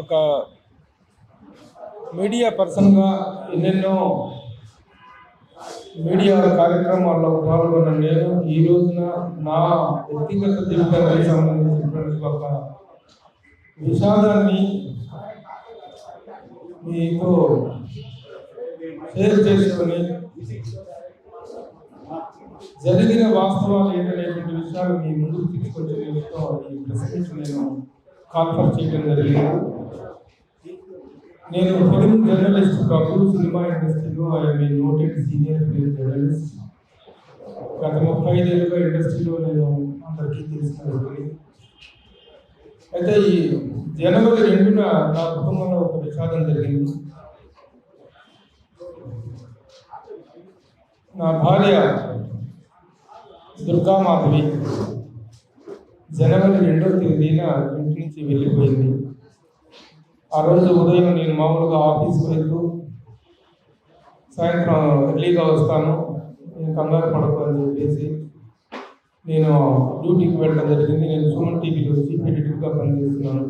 ఒక మీడియా పర్సన్గా ఎన్నెన్నో మీడియా కార్యక్రమాల్లో పాల్గొన్న నేను ఈ రోజున నా వ్యక్తిగత జీవితానికి సంబంధించినటువంటి ఒక విషాదాన్ని మీతో షేర్ చేసుకొని జరిగిన వాస్తవాలు ఏంటనేటువంటి విషయాలు మీ ముందుకు తీసుకొచ్చే ఈ నేను కాన్ఫర్ చేయడం జరిగింది. నేను ఫిలిం జర్నలిస్ట్ కాదు సినిమా ఇండస్ట్రీలో I'm noted senior film journalist. గత ముప్పై ఐదేళ్ళుగా ఇండస్ట్రీలో నేను అందరికీ తెలుస్తాను అయితే ఈ జనవరి రెండున నా కుటుంబంలో ఒక విషాదం జరిగింది. నా భార్య దుర్గామాధవి జనవరి రెండో తేదీన ఇంటి నుంచి వెళ్ళిపోయింది. ఆ రోజు ఉదయం నేను మామూలుగా ఆఫీస్కి వెళ్తూ సాయంత్రం ఎర్లీగా వస్తాను. నేను కంగారు పడకు అని చెప్పేసి నేను డ్యూటీకి వెళ్ళడం జరిగింది. నేను సుమన్ టీవీలో చీఫ్ ఎడిటర్గా పనిచేస్తున్నాను.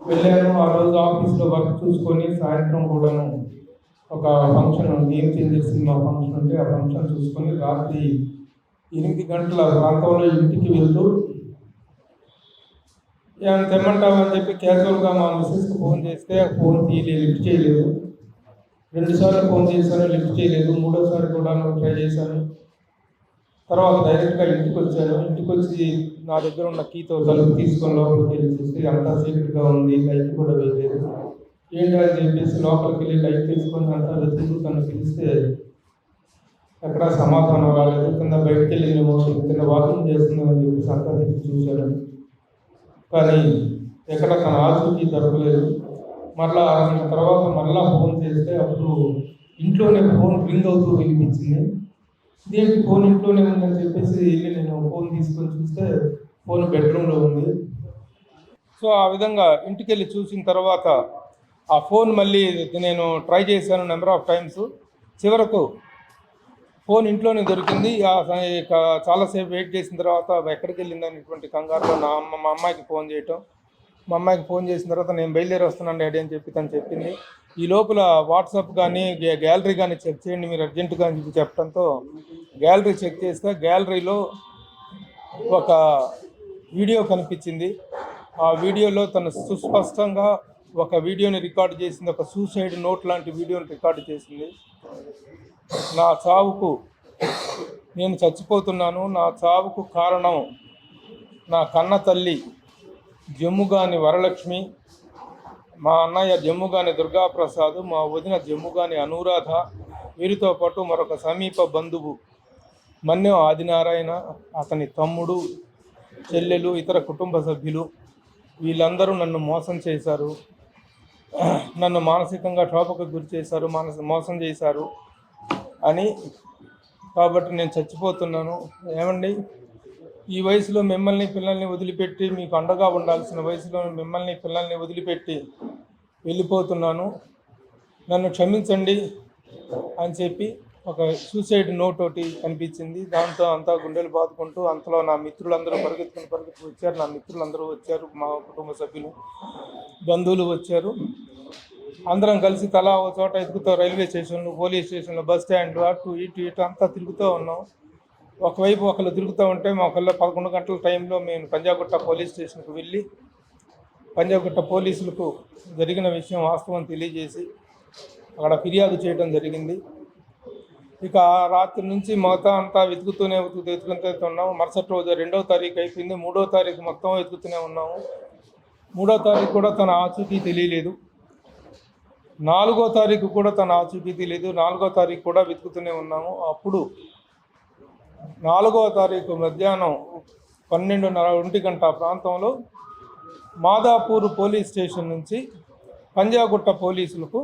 వెళ్ళాను. ఆ రోజు ఆఫీస్లో వర్క్ చూసుకొని సాయంత్రం కూడాను ఒక function game changer cinema function ఉంటే ఆ ఫంక్షన్ చూసుకొని రాత్రి ఎనిమిది గంటల ప్రాంతంలో ఇంటికి వెళ్తూ ఏమైనా తెమ్మంటావు అని చెప్పి క్యాజువల్గా మా మిస్సెస్కి ఫోన్ చేస్తే ఫోన్ తీయలేదు లిఫ్ట్ చేయలేదు. రెండుసార్లు ఫోన్ చేశాను లిఫ్ట్ చేయలేదు. మూడోసారి కూడా ట్రై చేశాను. తర్వాత డైరెక్ట్గా ఇంటికి వచ్చాను. ఇంటికి వచ్చి నా దగ్గర ఉన్న కీతో తలుపు తీసుకొని లోపలికి వెళ్ళి చూస్తే అంతా సీక్రెట్గా ఉంది లైట్ కూడా వేయలేదు ఏంటి అని చెప్పేసి లోపలికి వెళ్ళి లైట్ తీసుకొని అంతా వెతుకుతూ తను పిలిస్తే ఎక్కడ సమాధానం రాలేదు. కింద బయటకెళ్ళి మేము కింద వాకింగ్ చేస్తుందని చెప్పేసి అంతా తిరిగి చూశాను. కానీ ఎక్కడ తన ఆచూకీ దొరకలేదు మరలా అరగంట తర్వాత మరలా ఫోన్ చేస్తే అప్పుడు ఇంట్లోనే ఫోన్ రింగ్ అవుతూ వినిపించింది. దీనికి ఫోన్ ఇంట్లోనే ఉందని చెప్పేసి వెళ్ళి నేను ఫోన్ తీసుకొని చూస్తే ఫోన్ బెడ్రూమ్లో ఉంది. సో ఆ విధంగా ఇంటికి వెళ్ళి చూసిన తర్వాత ఆ ఫోన్ మళ్ళీ నేను ట్రై చేశాను నెంబర్ ఆఫ్ టైమ్స్. చివరకు ఫోన్ ఇంట్లోనే దొరికింది. చాలాసేపు వెయిట్ చేసిన తర్వాత ఎక్కడికి వెళ్ళింది అనేటువంటి కంగారులో నా అమ్మ మా అమ్మాయికి ఫోన్ చేయటం. మా అమ్మాయికి ఫోన్ చేసిన తర్వాత నేను బయలుదేరి వస్తున్నాను డాడీ అని చెప్పి తను చెప్పింది. ఈ లోపల వాట్సాప్ కానీ గ్యాలరీ కానీ చెక్ చేయండి మీరు అర్జెంటుగా అని చెప్పి చెప్పడంతో గ్యాలరీ చెక్ చేస్తే గ్యాలరీలో ఒక వీడియో కనిపించింది. ఆ వీడియోలో తను సుస్పష్టంగా ఒక వీడియోని రికార్డ్ చేసింది. ఒక సూసైడ్ నోట్ లాంటి వీడియోని రికార్డ్ చేసింది. నా చావుకు నేను చచ్చిపోతున్నాను. నా చావుకు కారణం నా కన్న తల్లి జమ్ముగాని వరలక్ష్మి మా అన్నయ్య జమ్ముగాని దుర్గాప్రసాద్ మా వదిన జమ్ముగాని అనురాధ వీరితో పాటు మరొక సమీప బంధువు మన్యం ఆదినారాయణ అతని తమ్ముడు చెల్లెలు ఇతర కుటుంబ సభ్యులు వీళ్ళందరూ నన్ను మోసం చేశారు. నన్ను మానసికంగా క్షోభకు గురి చేశారు మానస మోసం చేశారు. అని కాబట్టి నేను చచ్చిపోతున్నాను. ఏమండి? ఈ వయసులో మిమ్మల్ని పిల్లల్ని వదిలిపెట్టి మీకు అండగా ఉండాల్సిన వయసులో మిమ్మల్ని పిల్లల్ని వదిలిపెట్టి వెళ్ళిపోతున్నాను. నన్ను క్షమించండి అని చెప్పి ఒక సూసైడ్ నోట్ ఒకటి కనిపించింది. దాంతో అంతా గుండెలు బాదుకుంటూ అంతలో నా మిత్రులందరూ పరిగెత్తుకుని పరిగెత్తుకు వచ్చారు. నా మిత్రులందరూ వచ్చారు. మా కుటుంబ సభ్యులు బంధువులు వచ్చారు. అందరం కలిసి తలా ఒక చోట ఎదుగుతూ రైల్వే స్టేషన్లు పోలీస్ స్టేషన్లు బస్ స్టాండ్లు అటు ఇటు ఇటు అంతా తిరుగుతూ ఉన్నాం. ఒకవైపు ఒకళ్ళు తిరుగుతూ ఉంటే మా ఒకళ్ళు పదకొండు గంటల టైంలో మేము పంజాగుట్ట పోలీస్ స్టేషన్కు వెళ్ళి పంజాగుట్ట పోలీసులకు జరిగిన విషయం వాస్తవం తెలియజేసి అక్కడ ఫిర్యాదు చేయడం జరిగింది. ఇక రాత్రి నుంచి మొత్తం అంతా వెతుకుతూనే వెతుకుతూ వెతుకుతూ ఉన్నాము మరుసటి రోజు రెండవ తారీఖు అయిపోయింది. మూడో తారీఖు మొత్తం వెతుకుతూనే ఉన్నాము. మూడో తారీఖు కూడా తన ఆచూకీ తెలియలేదు. నాలుగో తారీఖు కూడా తన ఆచూకీ తెలియదు నాలుగో తారీఖు కూడా వెతుకుతూనే ఉన్నాము. అప్పుడు నాలుగో తారీఖు మధ్యాహ్నం పన్నెండున్నర ఒంటి గంట ప్రాంతంలో మాదాపూర్ పోలీస్ స్టేషన్ నుంచి పంజాగుట్ట పోలీసులకు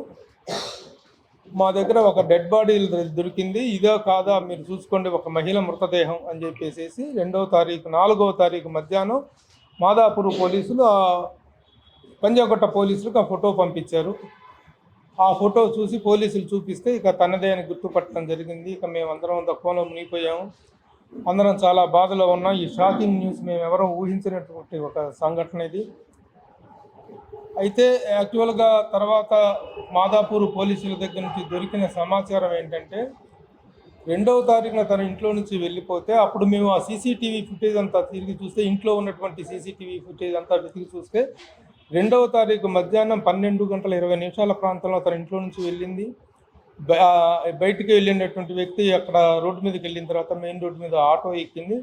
మా దగ్గర ఒక డెడ్ బాడీ దొరికింది. ఇదో కాదా మీరు చూసుకోండి ఒక మహిళ మృతదేహం అని చెప్పేసి రెండవ తారీఖు నాలుగవ తారీఖు మధ్యాహ్నం మాదాపూర్ పోలీసులు ఆ పంజాగుట్ట పోలీసులకు ఆ ఫోటో పంపించారు. ఆ ఫోటో చూసి పోలీసులు చూపిస్తే ఇక తనదే అని గుర్తుపట్టడం జరిగింది. ఇక మేమందరం దక్కువలో మునిగిపోయాము. అందరం చాలా బాధలో ఉన్నాం. ఈ షాకింగ్ న్యూస్ మేము ఎవరూ ఊహించినటువంటి ఒక సంఘటన ఇది. అయితే యాక్చువల్గా తర్వాత మాదాపూర్ పోలీసుల దగ్గర నుంచి దొరికిన సమాచారం ఏంటంటే రెండవ తారీఖున తన ఇంట్లో నుంచి వెళ్ళిపోతే అప్పుడు మేము ఆ సీసీటీవీ ఫుటేజ్ అంతా తిరిగి చూస్తే ఇంట్లో ఉన్నటువంటి సీసీటీవీ ఫుటేజ్ అంతా వెతికి చూస్తే రెండవ తారీఖు మధ్యాహ్నం పన్నెండు గంటల ఇరవై నిమిషాల ప్రాంతంలో తన ఇంట్లో నుంచి వెళ్ళింది. బయటికి వెళ్ళినటువంటి వ్యక్తి అక్కడ రోడ్డు మీదకి వెళ్ళిన తర్వాత మెయిన్ రోడ్డు మీద ఆటో ఎక్కింది.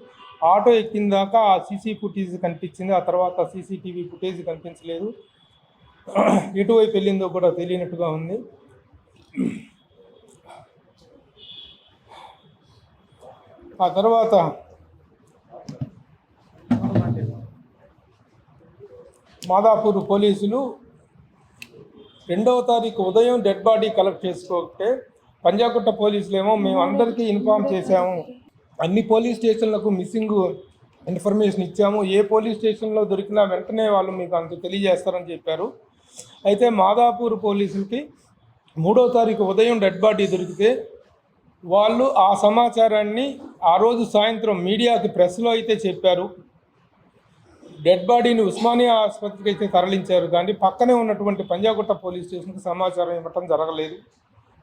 ఆటో ఎక్కిన దాకా ఆ సీసీ ఫుటేజ్ కనిపించింది. ఆ తర్వాత సీసీటీవీ ఫుటేజ్ కనిపించలేదు. ఎటువైపు వెళ్ళిందో కూడా తెలియనట్టుగా ఉంది. ఆ తర్వాత మాదాపూర్ పోలీసులు రెండవ తారీఖు ఉదయం డెడ్ బాడీ కలెక్ట్ చేసుకోకపోతే పంజాగుట్ట పోలీసులేమో మేము అందరికీ ఇన్ఫామ్ చేశాము. అన్ని పోలీస్ స్టేషన్లకు మిస్సింగ్ ఇన్ఫర్మేషన్ ఇచ్చాము. ఏ పోలీస్ స్టేషన్లో దొరికినా వెంటనే వాళ్ళు మీకు అంత తెలియజేస్తారని చెప్పారు. అయితే మాదాపూర్ పోలీసులకి మూడో తారీఖు ఉదయం డెడ్ బాడీ దొరికితే వాళ్ళు ఆ సమాచారాన్ని ఆ రోజు సాయంత్రం మీడియాకి ప్రెస్లో అయితే చెప్పారు. డెడ్ బాడీని ఉస్మానియా ఆసుపత్రికి అయితే తరలించారు. కానీ పక్కనే ఉన్నటువంటి పంజాగుట్ట పోలీస్ స్టేషన్కి సమాచారం ఇవ్వటం జరగలేదు.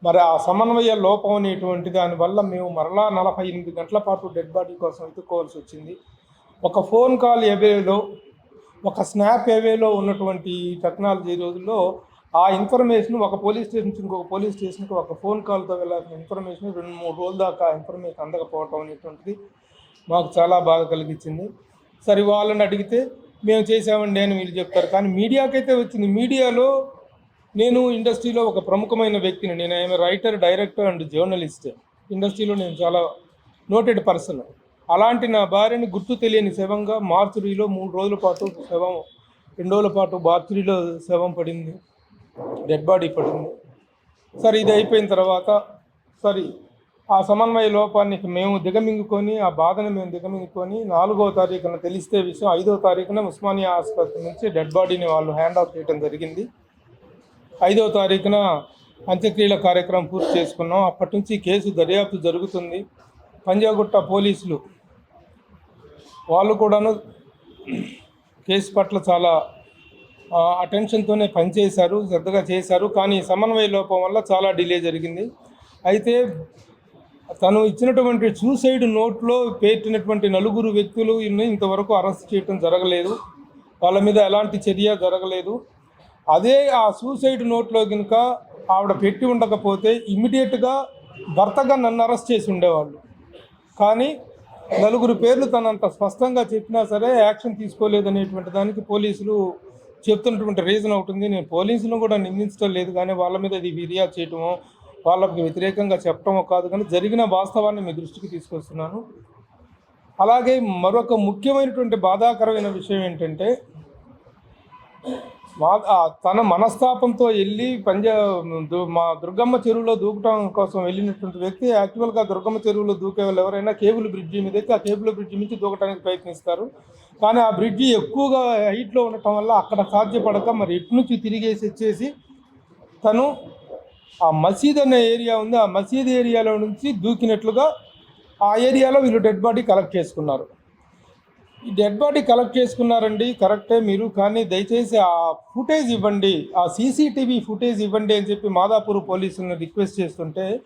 మరి ఆ సమన్వయ లోపం అనేటువంటి దానివల్ల మేము మరలా నలభై ఎనిమిది గంటల పాటు డెడ్ బాడీ కోసం వెతుక్కోవాల్సి వచ్చింది. ఒక ఫోన్ కాల్ ఎవేలో ఒక స్నాప్ ఎవేలో ఉన్నటువంటి టెక్నాలజీ రోజుల్లో ఆ ఇన్ఫర్మేషన్ ఒక పోలీస్ స్టేషన్ నుంచి ఇంకొక పోలీస్ స్టేషన్కి ఒక ఫోన్ కాల్తో వెళ్ళాల్సిన ఇన్ఫర్మేషన్ రెండు మూడు రోజుల దాకా ఇన్ఫర్మేషన్ అందకపోవటం అనేటువంటిది మాకు చాలా బాధ కలిగించింది. సరే వాళ్ళని అడిగితే మేము చేసామండి అని వీళ్ళు చెప్తారు. కానీ మీడియాకైతే వచ్చింది. మీడియాలో నేను ఇండస్ట్రీలో ఒక ప్రముఖమైన వ్యక్తిని నేను ఆమె రైటర్ డైరెక్టర్ అండ్ జర్నలిస్ట్. ఇండస్ట్రీలో నేను చాలా నోటెడ్ పర్సన్. అలాంటి నా భార్యని గుర్తు తెలియని శవంగా మార్చురీలో మూడు రోజుల పాటు శవం రెండు రోజుల పాటు మార్చురీలో శవం పడింది. డెడ్ బాడీ పడింది. సరే ఇది అయిపోయిన తర్వాత సరే ఆ సమన్వయ లోపాన్ని మేము దిగమింగుకొని ఆ బాధను మేము దిగమింగుకొని నాలుగో తారీఖున తెలిస్తే విషయం ఐదో తారీఖున ఉస్మానియా ఆసుపత్రి నుంచి డెడ్ బాడీని వాళ్ళు హ్యాండ్ ఆఫ్ చేయడం జరిగింది. ఐదో తారీఖున అంత్యక్రియల కార్యక్రమం పూర్తి చేసుకున్నాం. అప్పటి నుంచి కేసు దర్యాప్తు జరుగుతుంది. పంజాగుట్ట పోలీసులు వాళ్ళు కూడాను కేసు పట్ల చాలా అటెన్షన్తోనే పనిచేశారు శ్రద్ధగా చేశారు. కానీ సమన్వయ లోపం వల్ల చాలా డిలే జరిగింది. అయితే తను ఇచ్చినటువంటి సూసైడ్ నోట్లో పెట్టినటువంటి నలుగురు వ్యక్తులు ఇంతవరకు అరెస్ట్ చేయడం జరగలేదు. వాళ్ళ మీద ఎలాంటి చర్య జరగలేదు. అదే ఆ సూసైడ్ నోట్లో కనుక ఆవిడ పెట్టి ఉండకపోతే ఇమ్మీడియట్గా భర్తగా నన్ను అరెస్ట్ చేసి ఉండేవాళ్ళు. కానీ నలుగురు పేర్లు తనంత స్పష్టంగా చెప్పినా సరే యాక్షన్ తీసుకోలేదనేటువంటి దానికి పోలీసులు చెప్తున్నటువంటి రీజన్ అవుతుంది నేను పోలీసులను కూడా నిందించడం లేదు కానీ వాళ్ళ మీద ఇది ఫిర్యాదు చేయటమో వాళ్ళకి వ్యతిరేకంగా చెప్పటమో కాదు కానీ జరిగిన వాస్తవాన్ని మీ దృష్టికి తీసుకొస్తున్నాను. అలాగే మరొక ముఖ్యమైనటువంటి బాధాకరమైన విషయం ఏంటంటే మా తన మనస్తాపంతో వెళ్ళి పంజా దు- మా దుర్గమ్మ చెరువులో దూకటం కోసం వెళ్ళినటువంటి వ్యక్తి యాక్చువల్గా దుర్గమ్మ చెరువులో దూకే వాళ్ళు ఎవరైనా కేబుల్ బ్రిడ్జి మీద ఆ కేబుల్ బ్రిడ్జి నుంచి దూకటానికి ప్రయత్నిస్తారు. కానీ ఆ బ్రిడ్జి ఎక్కువగా హైట్లో ఉండటం వల్ల అక్కడ సాధ్యపడక మరి ఇటు నుంచి తిరిగేసి వచ్చేసి తను ఆ మసీద్ అనే ఏరియా ఉంది. ఆ మసీద్ ఏరియాలో నుంచి దూకినట్లుగా ఆ ఏరియాలో వీళ్ళు డెడ్ బాడీ కలెక్ట్ చేసుకున్నారు. ఈ డెడ్ బాడీ కలెక్ట్ చేసుకున్నారండి. కరెక్టే మీరు కానీ దయచేసి ఆ ఫుటేజ్ ఇవ్వండి. ఆ సీసీటీవీ ఫుటేజ్ ఇవ్వండి అని చెప్పి మాదాపూర్ పోలీసులను రిక్వెస్ట్ చేస్తుంటే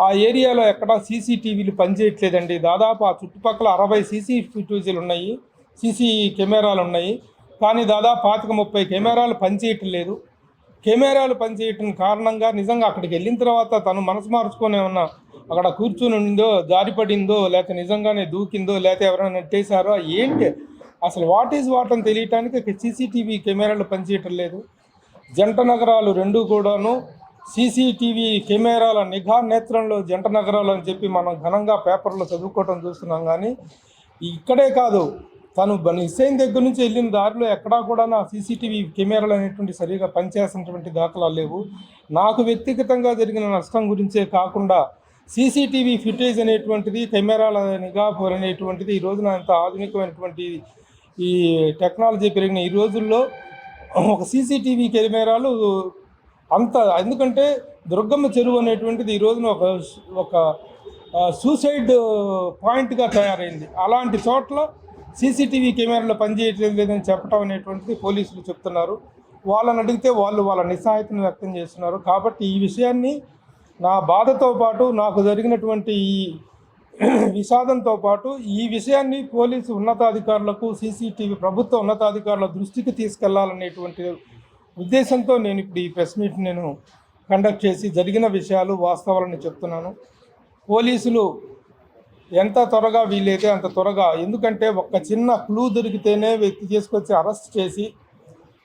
ఆ ఏరియాలో ఎక్కడా సీసీటీవీలు పనిచేయట్లేదండి. దాదాపు ఆ చుట్టుపక్కల అరవై సీసీ ఫుటేజీలు ఉన్నాయి. సీసీ కెమెరాలు ఉన్నాయి. కానీ దాదాపు పాతిక ముప్పై కెమెరాలు పనిచేయట్లేదు. కెమెరాలు పనిచేయటం కారణంగా నిజంగా అక్కడికి వెళ్ళిన తర్వాత తను మనసు మార్చుకొని ఉన్న అక్కడ కూర్చుని ఉండిందో జారిపడిందో లేక నిజంగానే దూకిందో లేకపోతే ఎవరైనా నెట్టేశారో ఏంటి? అసలు వాట్ ఈజ్ వాట్ అని తెలియటానికి సీసీటీవీ కెమెరాలు పనిచేయటం లేదు. జంట నగరాలు రెండు కూడాను సీసీటీవీ కెమెరాల నిఘా నేత్రంలో జంట నగరాలు అని చెప్పి మనం ఘనంగా పేపర్లో చదువుకోవటం చూస్తున్నాం కానీ ఇక్కడే కాదు. తను బని హుస్సేన్ దగ్గర నుంచి వెళ్ళిన దారిలో ఎక్కడా కూడా నా సీసీటీవీ కెమెరాలు అనేటువంటి సరిగా పనిచేసినటువంటి దాఖలాలు లేవు. నాకు వ్యక్తిగతంగా జరిగిన నష్టం గురించే కాకుండా సీసీటీవీ ఫుటేజ్ అనేటువంటిది కెమెరాల నిఘా అనేటువంటిది ఈ రోజున అంత ఆధునికమైనటువంటి ఈ టెక్నాలజీ పెరిగిన ఈ రోజుల్లో ఒక సీసీటీవీ కెమెరాలు అంత ఎందుకంటే దుర్గమ్మ చెరువు అనేటువంటిది ఈ రోజున ఒక ఒక సూసైడ్ పాయింట్గా తయారైంది. అలాంటి చోట్ల సీసీటీవీ కెమెరాలు పనిచేయట్లేదు లేదని చెప్పడం అనేటువంటిది పోలీసులు చెప్తున్నారు. వాళ్ళని అడిగితే వాళ్ళు వాళ్ళ నిస్సహాయతను వ్యక్తం చేస్తున్నారు. కాబట్టి ఈ విషయాన్ని నా బాధతో పాటు నాకు జరిగినటువంటి ఈ విషాదంతో పాటు ఈ విషయాన్ని పోలీసు ఉన్నతాధికారులకు సీసీటీవీ ప్రభుత్వ ఉన్నతాధికారుల దృష్టికి తీసుకెళ్ళాలనేటువంటి ఉద్దేశంతో నేను ఇప్పుడు ఈ ప్రెస్ మీట్ నేను కండక్ట్ చేసి జరిగిన విషయాలు వాస్తవాలని చెప్తున్నాను. పోలీసులు ఎంత త్వరగా వీలైతే అంత త్వరగా. ఎందుకంటే ఒక చిన్న క్లూ దొరికితేనే వ్యక్తి చేసుకొచ్చి అరెస్ట్ చేసి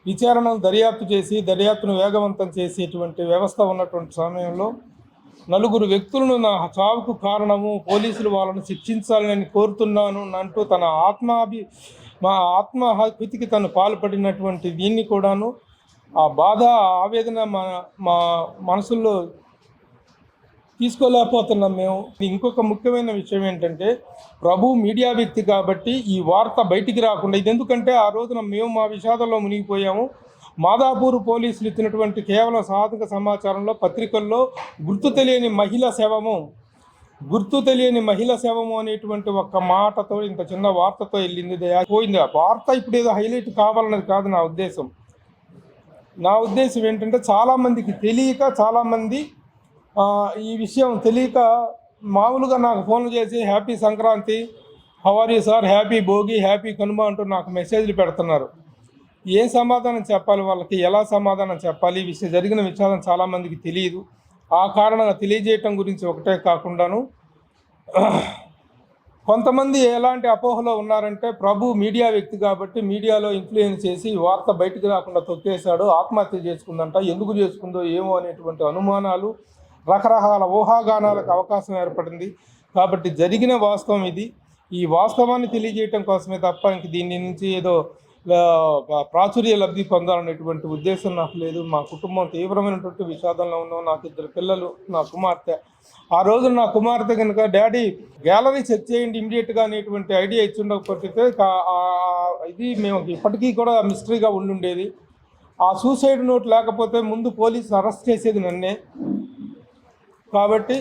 విచారణను దర్యాప్తు చేసి దర్యాప్తును వేగవంతం చేసేటువంటి వ్యవస్థ ఉన్నటువంటి సమయంలో నలుగురు వ్యక్తులను నా చావుకు కారణము పోలీసులు వాళ్ళను శిక్షించాలని కోరుతున్నాను అంటూ తన ఆత్మాభి మా ఆత్మహత్యకి తను పాల్పడినటువంటి దీన్ని కూడాను ఆ బాధ ఆవేదన మా మా మనసుల్లో తీసుకోలేకపోతున్నాం మేము. ఇంకొక ముఖ్యమైన విషయం ఏంటంటే ప్రభు మీడియా వ్యక్తి కాబట్టి ఈ వార్త బయటికి రాకుండా ఇది ఎందుకంటే ఆ రోజున మేము మా విషాదంలో మునిగిపోయాము. మాదాపూర్ పోలీసులు ఇచ్చినటువంటి కేవలం సాధక సమాచారంలో పత్రికల్లో గుర్తు తెలియని మహిళ శవము గుర్తు తెలియని మహిళ శవము అనేటువంటి ఒక్క మాటతో ఇంత చిన్న వార్తతో వెళ్ళింది పోయింది. ఆ వార్త ఇప్పుడు ఏదో హైలైట్ కావాలన్నది కాదు నా ఉద్దేశం. నా ఉద్దేశం ఏంటంటే చాలామందికి తెలియక చాలామంది ఈ విషయం తెలియక మామూలుగా నాకు ఫోన్లు చేసి happy Sankranti హవారీ sir? Happy Bhogi happy Kanuma అంటూ నాకు మెసేజ్లు పెడుతున్నారు. ఏం సమాధానం చెప్పాలి వాళ్ళకి? ఎలా సమాధానం చెప్పాలి? విషయం జరిగిన విషయాలను చాలామందికి తెలియదు. ఆ కారణంగా తెలియజేయటం గురించి ఒకటే కాకుండాను కొంతమంది ఎలాంటి అపోహలో ఉన్నారంటే ప్రభు మీడియా వ్యక్తి కాబట్టి మీడియాలో ఇన్ఫ్లుయెన్స్ చేసి వార్త బయటకు రాకుండా తొక్కేశాడు ఆత్మహత్య చేసుకుందంట ఎందుకు చేసుకుందో ఏమో అనేటువంటి అనుమానాలు రకరకాల ఊహాగానాలకు అవకాశం ఏర్పడింది. కాబట్టి జరిగిన వాస్తవం ఇది. ఈ వాస్తవాన్ని తెలియజేయటం కోసమే తప్ప ఇంక దీని నుంచి ఏదో ప్రాచుర్య లబ్ధి పొందాలనేటువంటి ఉద్దేశం నాకు లేదు. మా కుటుంబం తీవ్రమైనటువంటి విషాదంలో ఉన్నాం నాకు ఇద్దరు పిల్లలు నా కుమార్తె. ఆ రోజు నా కుమార్తె కనుక డాడీ గ్యాలరీ చెక్ చేయండి ఇమీడియట్గా అనేటువంటి ఐడియా ఇచ్చి ఉండకపోతే ఇది మేము ఇప్పటికీ కూడా మిస్టరీగా ఉండుండేది. ఆ సూసైడ్ నోట్ లేకపోతే ముందు పోలీసు అరెస్ట్ చేసేది నన్నే. కాబట్టి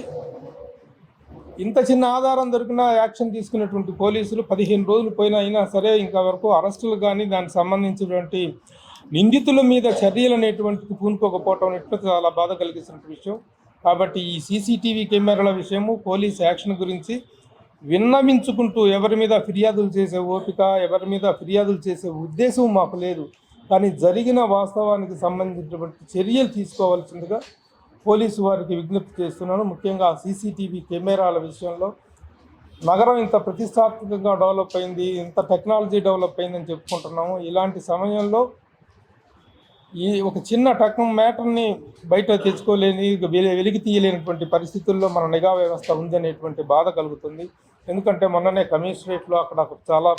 ఇంత చిన్న ఆధారం దొరికినా యాక్షన్ తీసుకున్నటువంటి పోలీసులు పదిహేను రోజులు పోయినా అయినా సరే ఇంకా వరకు అరెస్టులు కానీ దానికి సంబంధించినటువంటి నిందితుల మీద చర్యలు అనేటువంటిది పూనుకోకపోవటం అనేట్లు చాలా బాధ కలిగిస్తున్న విషయం. కాబట్టి ఈ సీసీటీవీ కెమెరాల విషయము పోలీస్ యాక్షన్ గురించి విన్నవించుకుంటూ ఎవరి మీద ఫిర్యాదులు చేసే ఓపిక ఎవరి మీద ఫిర్యాదులు చేసే ఉద్దేశం మాకు లేదు. కానీ జరిగిన వాస్తవానికి సంబంధించినటువంటి చర్యలు తీసుకోవాల్సిందిగా పోలీసు వారికి విజ్ఞప్తి చేస్తున్నాను. ముఖ్యంగా సీసీటీవీ కెమెరాల విషయంలో నగరం ఇంత ప్రతిష్టాత్మకంగా డెవలప్ అయింది ఇంత టెక్నాలజీ డెవలప్ అయిందని చెప్పుకుంటున్నాము. ఇలాంటి సమయంలో ఈ ఒక చిన్న టక్ మ్యాటర్ని బయట తెచ్చుకోలేని వెలి- వెలికి తీయలేనటువంటి పరిస్థితుల్లో మన నిఘా వ్యవస్థ ఉందనేటువంటి బాధ కలుగుతుంది. ఎందుకంటే మొన్ననే కమిషనరేట్లో అక్కడ చాలా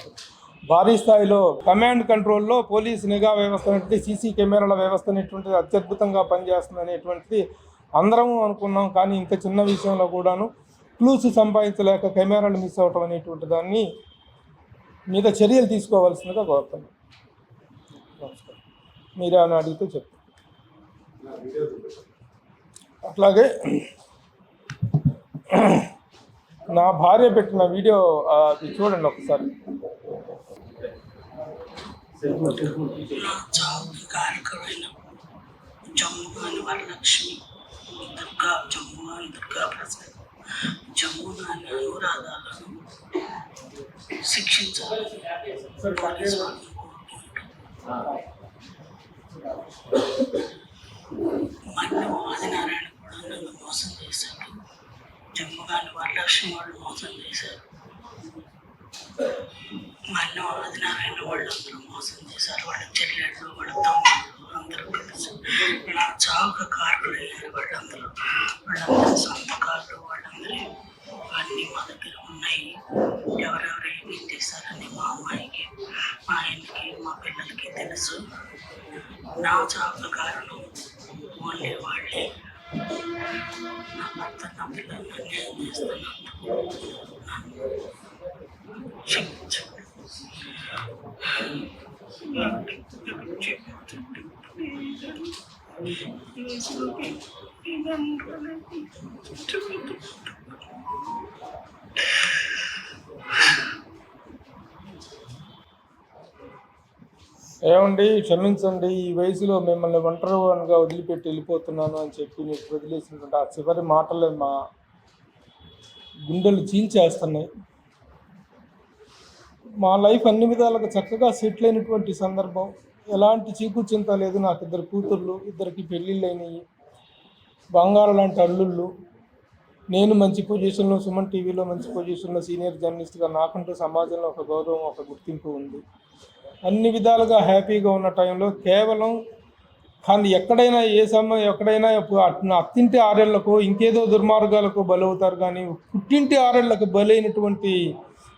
భారీ స్థాయిలో కమాండ్ కంట్రోల్లో పోలీస్ నిఘా వ్యవస్థ అనేది సీసీ కెమెరాల వ్యవస్థ అనేటువంటిది అత్యద్భుతంగా పనిచేస్తుంది అనేటువంటిది అందరము అనుకున్నాం కానీ ఇంత చిన్న విషయంలో కూడాను క్లూస్ సంపాదించలేక కెమెరాలు మిస్ అవటం అనేటువంటి దాన్ని మీద చర్యలు తీసుకోవాల్సిందిగా కోరుతాను మీరు అని అడిగితే చెప్తాను అట్లాగే నా భార్య పెట్టిన వీడియో అది చూడండి ఒకసారి. వరలక్ష్మి. దుర్గా జమ్ముగాని దుర్గా ప్రసాద్. జమ్ముగాని అనురాధాలను శిక్షించాలని పోలీసు వారిని కోరుకుంటూ మన్ను ఆదినారాయణ కూడా నన్ను మోసం చేశాడు. జమ్ముగాని వరలక్ష్మి వాళ్ళు మోసం చేశారు. మళ్ళీ ఆదినారాయణ వాళ్ళందరూ మోసం చేశారు. వాళ్ళ చెల్లెళ్ళు వాళ్ళ తమ్ముళ్ళు. అందరూ కలిసి నా చావుక కారులు అయ్యారు వాళ్ళందరూ వాళ్ళందరూ సంతకాలు వాళ్ళందరూ అన్నీ మా దగ్గర ఉన్నాయి ఎవరెవరు ఏమేం చేశారని మా అమ్మాయికి మా ఆయనకి మా పిల్లలకి తెలుసు నా చావుకు కారణం ఓన్లీ వాళ్ళే నా భర్త నా పిల్లల్ని అన్యాయం చేస్తున్నందుకు నన్ను క్షమించండి ఏమండి క్షమించండి ఈ వయసులో మిమ్మల్ని ఒంటరిగా వదిలిపెట్టి వెళ్ళిపోతున్నాను అని చెప్పి మీకు వదిలేసినటువంటి ఆ చివరి మాటలే మా గుండెలు చీల్చేస్తున్నాయి. మా లైఫ్ అన్ని విధాలుగా చక్కగా సెటిల్ అయినటువంటి సందర్భం. ఎలాంటి చీకు చింత లేదు నాకు. ఇద్దరు కూతుర్లు ఇద్దరికి పెళ్ళిళ్ళు అయినాయి బంగారు లాంటి అల్లుళ్ళు. నేను మంచి పొజిషన్లో సుమన్ టీవీలో మంచి పొజిషన్లో సీనియర్ జర్నలిస్ట్గా నాకంటూ సమాజంలో ఒక గౌరవం ఒక గుర్తింపు ఉంది. అన్ని విధాలుగా హ్యాపీగా ఉన్న టైంలో కేవలం కానీ ఎక్కడైనా ఏ సమయం ఎక్కడైనా అత్తింటి ఆరేళ్ళకు ఇంకేదో దుర్మార్గాలకు బలవుతారు కానీ పుట్టింటి ఆరేళ్ళకు బలైనటువంటి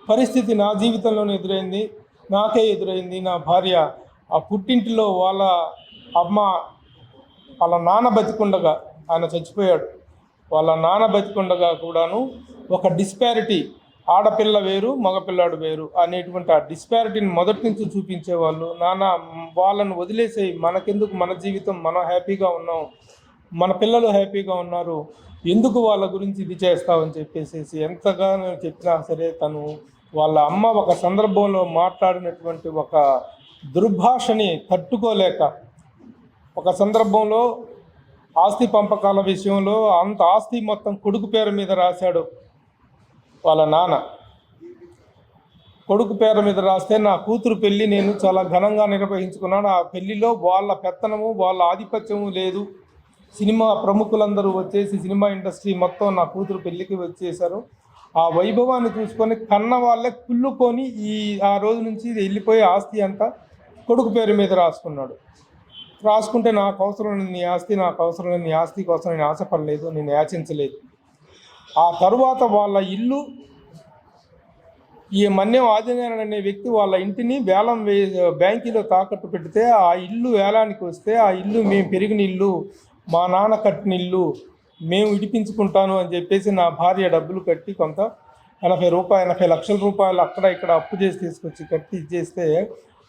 పరిస్థితి నా జీవితంలోనే ఎదురైంది నాకే ఎదురైంది. నా భార్య ఆ పుట్టింటిలో వాళ్ళ అమ్మ వాళ్ళ నాన్న బతికుండగా ఆయన చచ్చిపోయాడు. వాళ్ళ నాన్న బతికుండగా కూడాను ఒక డిస్పారిటీ ఆడపిల్ల వేరు మగపిల్లాడు వేరు అనేటువంటి ఆ డిస్పారిటీని మొదటి నుంచి చూపించేవాళ్ళు. నాన్న వాళ్ళను వాళ్ళని వదిలేసేయి మనకెందుకు మన జీవితం మనం హ్యాపీగా ఉన్నాం మన పిల్లలు హ్యాపీగా ఉన్నారు ఎందుకు వాళ్ళ గురించి ఇది చేస్తావని చెప్పేసి ఎంతగానో చెప్పినా సరే తను వాళ్ళ అమ్మ ఒక సందర్భంలో మాట్లాడినటువంటి ఒక దుర్భాషని తట్టుకోలేక ఒక సందర్భంలో ఆస్తి పంపకాల విషయంలో అంత ఆస్తి మొత్తం కొడుకు పేరు మీద రాశాడు వాళ్ళ నాన్న. కొడుకు పేరు మీద రాస్తే నా కూతురు పెళ్ళి నేను చాలా ఘనంగా నిర్వహించుకున్నాను. ఆ పెళ్ళిలో వాళ్ళ పెత్తనము వాళ్ళ ఆధిపత్యము లేదు. సినిమా ప్రముఖులందరూ వచ్చేసి సినిమా ఇండస్ట్రీ మొత్తం నా కూతురు పెళ్ళికి వచ్చేసారు ఆ వైభవాన్ని చూసుకొని కన్న వాళ్ళే కుళ్ళుకొని ఈ ఆ రోజు నుంచి ఇది వెళ్ళిపోయే ఆస్తి అంతా కొడుకు పేరు మీద రాసుకున్నాడు. రాసుకుంటే నాకు అవసరం నీ ఆస్తి నాకు అవసరం నీ ఆస్తి కోసం నేను ఆశపడలేదు నేను యాచించలేదు. ఆ తరువాత వాళ్ళ ఇల్లు ఈ మన్యం ఆదినారాయణ అనే వ్యక్తి వాళ్ళ ఇంటిని వేలం వే బ్యాంకీలో తాకట్టు పెడితే ఆ ఇల్లు వేలానికి వస్తే ఆ ఇల్లు మేము పెరిగిన ఇల్లు మా నాన్న కట్టిన ఇల్లు మేము ఇడిపించుకుంటాను అని చెప్పేసి నా భార్య డబ్బులు కట్టి కొంత ఎనభై రూపాయలు ఎనభై లక్షల రూపాయలు అక్కడ ఇక్కడ అప్పు చేసి తీసుకొచ్చి కట్టి ఇచ్చేస్తే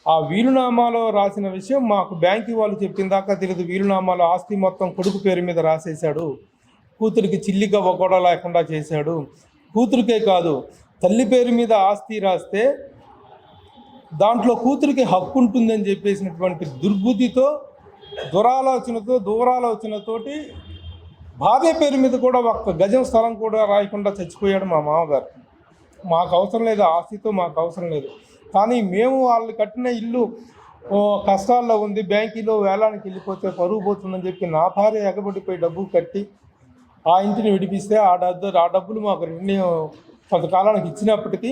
ఆ వీలునామాలో రాసిన విషయం మాకు బ్యాంకు వాళ్ళు చెప్పిన దాకా తెలియదు వీలునామాలో ఆస్తి మొత్తం కొడుకు పేరు మీద రాసేశాడు. కూతురికి చిల్లిగా కూడా లేకుండా చేశాడు. కూతురికే కాదు తల్లి పేరు మీద ఆస్తి రాస్తే దాంట్లో కూతురికి హక్కు ఉంటుందని చెప్పేసినటువంటి దుర్బుద్ధితో దురాలోచనతో దూరాలోచనతోటి బాధే పేరు మీద కూడా ఒక్క గజం స్థలం కూడా రాయకుండా చచ్చిపోయాడు మా మామగారు. మాకు అవసరం లేదు ఆ ఆస్తితో మాకు అవసరం లేదు. కానీ మేము వాళ్ళు కట్టిన ఇల్లు కష్టాల్లో ఉంది బ్యాంకీలో వేలానికి వెళ్ళిపోతే పరుగు పోతుందని చెప్పి నా భార్య ఎగబడిపోయి డబ్బు కట్టి ఆ ఇంటిని విడిపిస్తే ఆ డబ్బు ఆ డబ్బులు మాకు రెండు కొంతకాలానికి ఇచ్చినప్పటికీ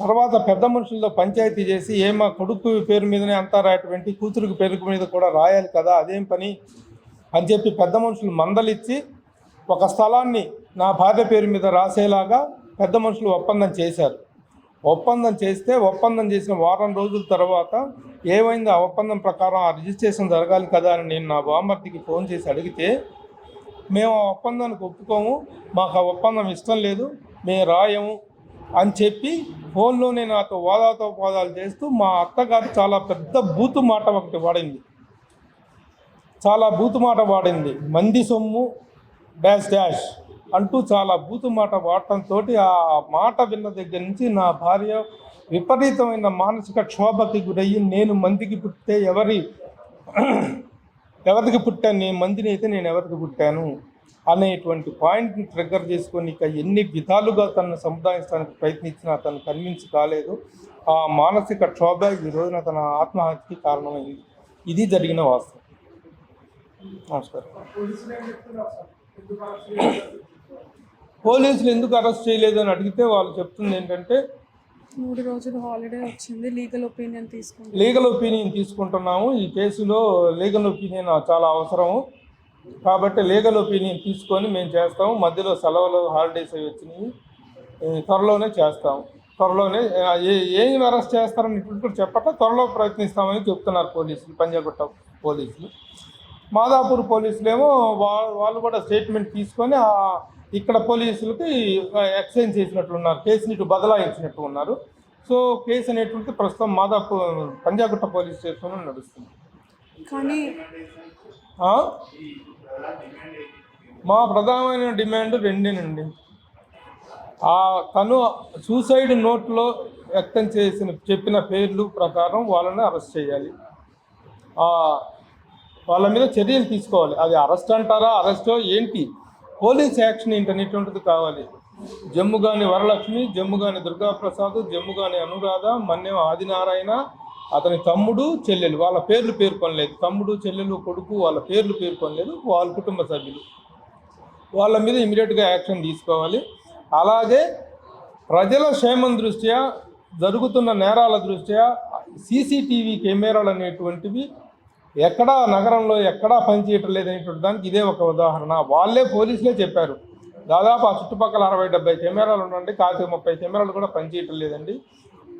తర్వాత పెద్ద మనుషులతో పంచాయతీ చేసి ఏ మా కొడుకు పేరు మీదనే అంతా రాయటువంటి కూతురికి పేరు మీద కూడా రాయాలి కదా అదేం పని అని చెప్పి పెద్ద మనుషులు మందలిచ్చి ఒక స్థలాన్ని నా భార్య పేరు మీద రాసేలాగా పెద్ద మనుషులు ఒప్పందం చేశారు. ఒప్పందం చేస్తే ఒప్పందం చేసిన వారం రోజుల తర్వాత ఏమైంది? ఆ ఒప్పందం ప్రకారం ఆ రిజిస్ట్రేషన్ జరగాలి కదా అని నేను నా బామర్తికి ఫోన్ చేసి అడిగితే మేము ఆ ఒప్పందానికి ఒప్పుకోము మాకు ఆ ఒప్పందం ఇష్టం లేదు మేము రాయము అని చెప్పి ఫోన్లోనే నాతో వాదాతో వాదాలు చేస్తూ మా అత్తగారు చాలా పెద్ద బూతు మాట ఒకటి వాడింది. చాలా బూతు మాట వాడింది. మంది సొమ్ము డాష్ డాష్ అంటూ చాలా బూతు మాట వాడటంతో ఆ మాట విన్న దగ్గర నుంచి నా భార్య విపరీతమైన మానసిక క్షోభకి గురయ్యి నేను మందికి పుట్టితే ఎవరి ఎవరికి పుట్టాను? నేను మందిని అయితే నేను ఎవరికి పుట్టాను? అనేటువంటి పాయింట్ని ట్రిగ్గర్ చేసుకొని ఇక ఎన్ని విధాలుగా తనను సముదాయించడానికి ప్రయత్నించినా తను కన్విన్స్ కాలేదు. ఆ మానసిక క్షోభ ఈ రోజున తన ఆత్మహత్యకి కారణమైంది. ఇది జరిగిన వాస్తవం. నమస్కారం. పోలీసులు ఎందుకు అరెస్ట్ చేయలేదు అని అడిగితే వాళ్ళు చెప్తుంది ఏంటంటే మూడు రోజులు హాలిడే వచ్చింది లీగల్ ఒపీనియన్ తీసుకుంటాం. లీగల్ ఒపీనియన్ తీసుకుంటున్నాము. ఈ కేసులో లీగల్ ఒపీనియన్ చాలా అవసరము కాబట్టి లీగల్ ఒపీనియన్ తీసుకొని మేము చేస్తాము. మధ్యలో సెలవులు హాలిడేస్ అవి వచ్చినాయి. త్వరలోనే చేస్తాము. త్వరలోనే ఏ అరెస్ట్ చేస్తారని ఇప్పుడు చెప్పక త్వరలో ప్రయత్నిస్తామని చెప్తున్నారు పోలీసులు పంజాగుట్ట పోలీసులు. మాదాపూర్ పోలీసులు ఏమో వాళ్ళు కూడా స్టేట్మెంట్ తీసుకొని ఇక్కడ పోలీసులకి ఎక్స్చేంజ్ చేసినట్లున్నారు కేసుని ఇటు బదలాయించినట్టు ఉన్నారు. సో కేసు అనేటువంటి ప్రస్తుతం మాదాపూర్ పంజాగుట్ట పోలీస్ స్టేషన్లో నడుస్తుంది. కానీ? మా ప్రధానమైన డిమాండ్ రెండేనండి. ఆ తను సూసైడ్ నోట్లో వ్యక్తం చేసిన చెప్పిన పేర్లు ప్రకారం వాళ్ళని అరెస్ట్ చేయాలి. వాళ్ళ మీద చర్యలు తీసుకోవాలి. అది అరెస్ట్ అంటారా అరెస్టో ఏంటి? పోలీస్ యాక్షన్ ఏంటనేటువంటిది కావాలి. జమ్ము గాని వరలక్ష్మి జమ్ము గాని దుర్గాప్రసాద్ జమ్ము గాని అనురాధ మన్యం ఆదినారాయణ అతని తమ్ముడు చెల్లెలు. వాళ్ళ పేర్లు పేర్కొనలేదు. తమ్ముడు చెల్లెలు కొడుకు వాళ్ళ పేర్లు పేర్కొనలేదు. వాళ్ళ కుటుంబ సభ్యులు. వాళ్ళ మీద ఇమీడియట్గా యాక్షన్ తీసుకోవాలి. అలాగే ప్రజల క్షేమం దృష్ట్యా జరుగుతున్న నేరాల దృష్ట్యా సీసీటీవీ కెమెరాలు అనేటువంటివి ఎక్కడా నగరంలో ఎక్కడా పనిచేయటం లేదనేటువంటి దానికి ఇదే ఒక ఉదాహరణ. వాళ్ళే పోలీసులే చెప్పారు. దాదాపు ఆ చుట్టుపక్కల అరవై డెబ్బై కెమెరాలు ఉండండి కాసేపు ముప్పై కెమెరాలు కూడా పనిచేయటం లేదండి.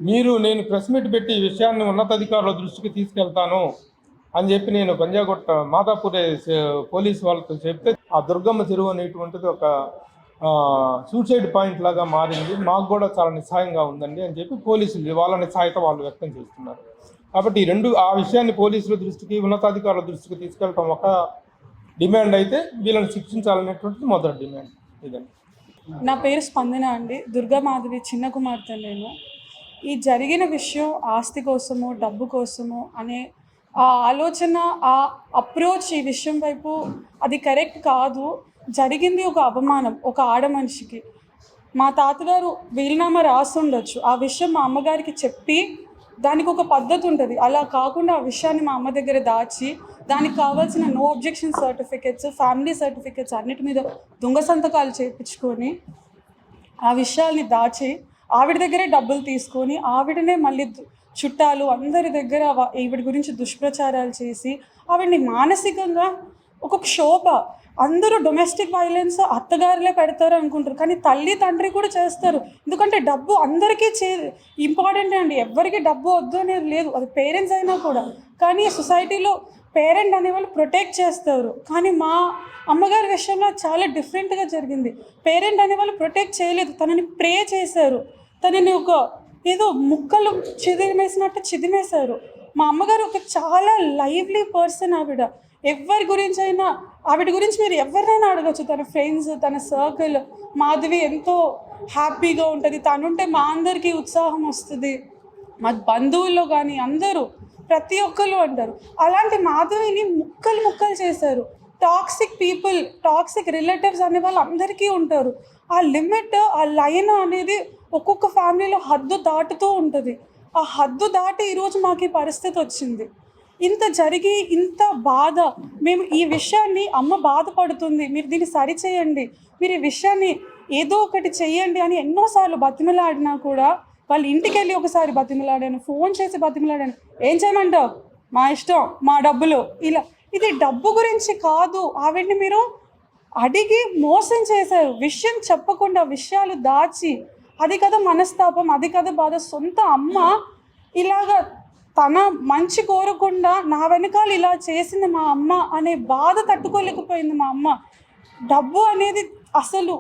మీరు నేను ప్రెస్ మీట్ పెట్టి ఈ విషయాన్ని ఉన్నతాధికారుల దృష్టికి తీసుకెళ్తాను అని చెప్పి నేను పంజాగుట్ట మాదాపూర్ పోలీస్ వాళ్ళతో చెప్తే ఆ దుర్గమ్మ చెరువు అనేటువంటిది ఒక సూసైడ్ పాయింట్ లాగా మారింది. మాకు కూడా చాలా నిస్సాయంగా ఉందండి అని చెప్పి పోలీసులు వాళ్ళ నిస్సాయత వాళ్ళు వ్యక్తం చేస్తున్నారు. కాబట్టి ఈ రెండు ఆ విషయాన్ని పోలీసుల దృష్టికి ఉన్నతాధికారుల దృష్టికి తీసుకెళ్ళటం ఒక డిమాండ్ అయితే వీళ్ళని శిక్షించాలనేటువంటిది మొదటి డిమాండ్ ఇదండి. నా పేరు స్పందన అండి. దుర్గామాధవి చిన్న కుమార్తె నేను. ఈ జరిగిన విషయం ఆస్తి కోసమో డబ్బు కోసము అనే ఆ ఆలోచన ఆ అప్రోచ్ ఈ విషయం వైపు అది కరెక్ట్ కాదు. జరిగింది ఒక అవమానం ఒక ఆడ మనిషికి. మా తాతగారు వీలునామా రాసుండొచ్చు ఆ విషయం మా అమ్మగారికి చెప్పి దానికి ఒక పద్ధతి ఉంటుంది. అలా కాకుండా ఆ విషయాన్ని మా అమ్మ దగ్గర దాచి దానికి కావాల్సిన no objection certificates family certificates అన్నిటి మీద దొంగ సంతకాలు చేయించుకొని ఆ విషయాల్ని దాచి ఆవిడ దగ్గరే డబ్బులు తీసుకొని ఆవిడనే మళ్ళీ చుట్టాలు అందరి దగ్గర ఈవిడ గురించి దుష్ప్రచారాలు చేసి ఆవిడని మానసికంగా ఒక క్షోభ అందరూ డొమెస్టిక్ వైలెన్స్ అత్తగారులే పెడతారు అనుకుంటారు. కానీ తల్లి తండ్రి కూడా చేస్తారు. ఎందుకంటే డబ్బు అందరికీ చే ఇంపార్టెంట్ అండి. ఎవరికి డబ్బు వద్దు అనేది లేదు. అది పేరెంట్స్ అయినా కూడా. కానీ సొసైటీలో పేరెంట్ అనేవాళ్ళు ప్రొటెక్ట్ చేస్తారు. కానీ మా అమ్మగారి విషయంలో చాలా డిఫరెంట్గా జరిగింది. పేరెంట్ అనేవాళ్ళు ప్రొటెక్ట్ చేయలేదు. తనని ప్రే చేశారు. తనని ఒక ఏదో ముక్కలు చిదిమేసినట్టు చిదిమేశారు. మా అమ్మగారు ఒక చాలా లైవ్లీ పర్సన్ ఆవిడ. ఎవరి గురించి అయినా ఆవిడ గురించి మీరు ఎవరినైనా అడగచ్చు. తన ఫ్రెండ్స్ తన సర్కిల్ మాధవి ఎంతో హ్యాపీగా ఉంటుంది. తనుంటే మా అందరికీ ఉత్సాహం వస్తుంది. మా బంధువుల్లో కానీ అందరూ ప్రతి ఒక్కరు అంటారు. అలాంటి మాధవిని ముక్కలు ముక్కలు చేశారు. టాక్సిక్ పీపుల్ టాక్సిక్ రిలేటివ్స్ అనే వాళ్ళు అందరికీ ఉంటారు. ఆ లిమిట్ ఆ లైన్ అనేది ఒక్కొక్క ఫ్యామిలీలో హద్దు దాటుతూ ఉంటుంది. ఆ హద్దు దాటి ఈరోజు మాకు ఈ పరిస్థితి వచ్చింది. ఇంత జరిగి ఇంత బాధ. మేము ఈ విషయాన్ని అమ్మ బాధపడుతుంది. మీరు దీన్ని సరిచేయండి. మీరు ఈ విషయాన్ని ఏదో ఒకటి చెయ్యండి అని ఎన్నోసార్లు బతిమలాడినా కూడా వాళ్ళ ఇంటికి వెళ్ళి ఒకసారి బతిమలాడాను ఫోన్ చేసి బతిమలాడాను. ఏం చేయమంటావు? మా ఇష్టం మా డబ్బులు. ఇలా ఇది డబ్బు గురించి కాదు. ఆవిడ్ని మీరు అడిగి మోసం చేశారు. విషయం చెప్పకుండా విషయాలు దాచి. అది కదా మనస్తాపం అది కదా బాధ. సొంత అమ్మ ఇలాగా తన మంచి కోరకుండా నా వెనకాల ఇలా చేసింది మా అమ్మ అనే బాధ తట్టుకోలేకపోయింది మా అమ్మ డబ్బు అనేది అసలు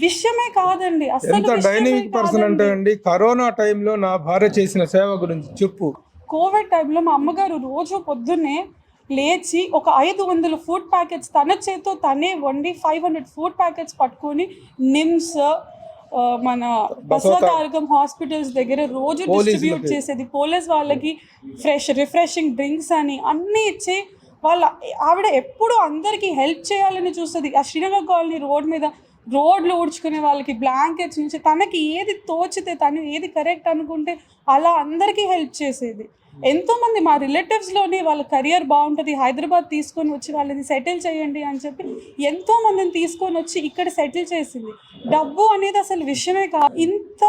విషయమే కాదండి అసలు ఎంత డైనమిక్ పర్సన్ అంటే. అండి కరోనా టైంలో నా భార్య చేసిన సేవ గురించి చెప్పు కోవిడ్ టైంలో మా అమ్మగారు రోజు పొద్దున్నే లేచి ఒక ఐదు వందల ఫుడ్ ప్యాకెట్స్ తన చేతితో తనే వండి ఫైవ్ హండ్రెడ్ ఫుడ్ ప్యాకెట్స్ పట్టుకొని నిమ్స్ మన బసవతారకం హాస్పిటల్స్ దగ్గర రోజు డిస్ట్రిబ్యూట్. చేసేది పోలీస్ వాళ్ళకి ఫ్రెష్ రిఫ్రెషింగ్ డ్రింక్స్ అని అన్నీ ఇచ్చి వాళ్ళ ఆవిడ ఎప్పుడు అందరికీ హెల్ప్ చేయాలని చూస్తుంది ఆ శ్రీనగర్ కాలనీ రోడ్ మీద రోడ్లు ఊడ్చుకునే వాళ్ళకి బ్లాంకెట్స్ నుంచి తనకి ఏది తోచితే తను ఏది కరెక్ట్ అనుకుంటే అలా అందరికీ హెల్ప్ చేసేది ఎంతోమంది మా రిలేటివ్స్లోనే వాళ్ళ కెరియర్ బాగుంటుంది హైదరాబాద్ తీసుకొని వచ్చి వాళ్ళని సెటిల్ చేయండి అని చెప్పి ఎంతో మందిని తీసుకొని వచ్చి ఇక్కడ సెటిల్ చేసింది. డబ్బు అనేది అసలు విషయమే కాదు. ఇంత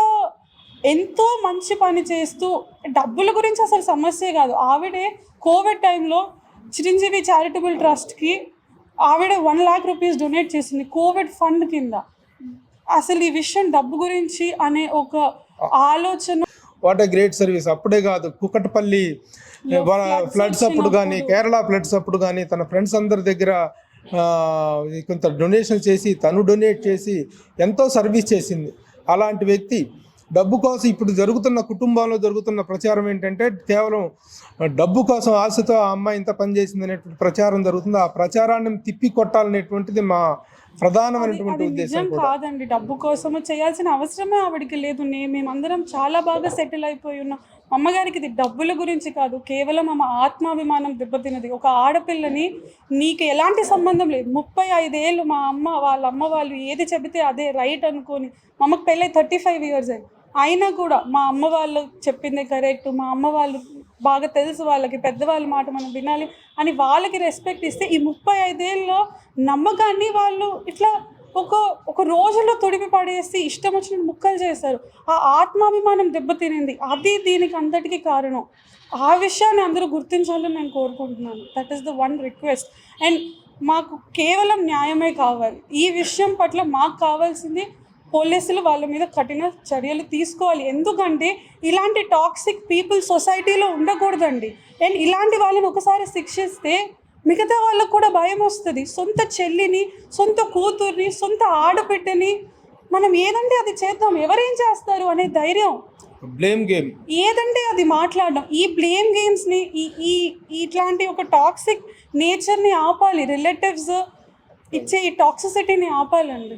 ఎంతో మంచి పని చేస్తూ డబ్బుల గురించి అసలు సమస్యే కాదు. ఆవిడే కోవిడ్ టైంలో చిరంజీవి చారిటబుల్ ట్రస్ట్కి ఆవిడ వన్ లాక్ రూపీస్ డొనేట్ చేసింది కోవిడ్ ఫండ్ కింద. అసలు ఈ విషయం డబ్బు గురించి అనే ఒక ఆలోచన వాట్ ఏ గ్రేట్ సర్వీస్ అప్పుడే కాదు కుకట్పల్లి ఫ్లడ్స్ అప్పుడు కానీ. కేరళ ఫ్లడ్స్ అప్పుడు కానీ తన ఫ్రెండ్స్ అందరి దగ్గర కొంత డొనేషన్ చేసి తను డొనేట్ చేసి ఎంతో సర్వీస్ చేసింది. అలాంటి వ్యక్తి డబ్బు కోసం ఇప్పుడు జరుగుతున్న కుటుంబంలో జరుగుతున్న ప్రచారం ఏంటంటే కేవలం డబ్బు కోసం ఆశతో ఆ అమ్మాయి ఇంత పని చేసింది అనేటువంటి ప్రచారం జరుగుతుంది. ఆ ప్రచారాన్ని తిప్పి కొట్టాలనేటువంటిది మా ప్రధానమైనటువంటి అది ఉద్దేశం కాదండి. డబ్బు కోసము చేయాల్సిన అవసరమే ఆవిడకి లేదు. మేమందరం చాలా బాగా సెటిల్ అయిపోయి ఉన్నాం. అమ్మగారికి ఇది డబ్బుల గురించి కాదు. కేవలం ఆమె ఆత్మాభిమానం దెబ్బతిన్నది. ఒక ఆడపిల్లని నీకు ఎలాంటి సంబంధం లేదు. ముప్పై ఐదేళ్ళు మా అమ్మ వాళ్ళ అమ్మ వాళ్ళు ఏది చెబితే అదే రైట్ అనుకొని మా అమ్మకి పెళ్ళై థర్టీ ఫైవ్ ఇయర్స్ అయ్యి అయినా కూడా మా అమ్మ వాళ్ళు చెప్పింది కరెక్ట్ మా అమ్మ వాళ్ళు బాగా తెలుసు వాళ్ళకి పెద్దవాళ్ళ మాట మనం వినాలి అని వాళ్ళకి రెస్పెక్ట్ ఇస్తే ఈ ముప్పై ఐదేళ్ళలో నమ్మకాన్ని వాళ్ళు ఇట్లా ఒక ఒక రోజులో తొడిపి పడేసి ఇష్టం వచ్చిన ముక్కలు చేశారు ఆ ఆత్మాభిమానం దెబ్బతినింది అది దీనికి అంతటికి కారణం. ఆ విషయాన్ని అందరూ గుర్తించాలని నేను కోరుకుంటున్నాను. That is the one request and మాకు కేవలం న్యాయమే కావాలి. ఈ విషయం పట్ల మాకు కావాల్సింది పోలీసులు వాళ్ళ మీద కఠిన చర్యలు తీసుకోవాలి. ఎందుకంటే ఇలాంటి టాక్సిక్ పీపుల్ సొసైటీలో ఉండకూడదండి. అండ్ ఇలాంటి వాళ్ళని ఒకసారి శిక్షిస్తే మిగతా వాళ్ళకు కూడా భయం వస్తుంది. సొంత చెల్లిని సొంత కూతుర్ని సొంత ఆడబిడ్డని మనం ఏదంటే అది చేద్దాం. ఎవరేం చేస్తారు అనే ధైర్యం. బ్లేమ్ గేమ్ ఏదంటే అది మాట్లాడడం. ఈ బ్లేమ్ గేమ్స్ని ఈ ఈ ఇట్లాంటి ఒక టాక్సిక్ నేచర్ని ఆపాలి. రిలేటివ్స్ ఇచ్చే ఈ టాక్సిసిటీని ఆపాలండి.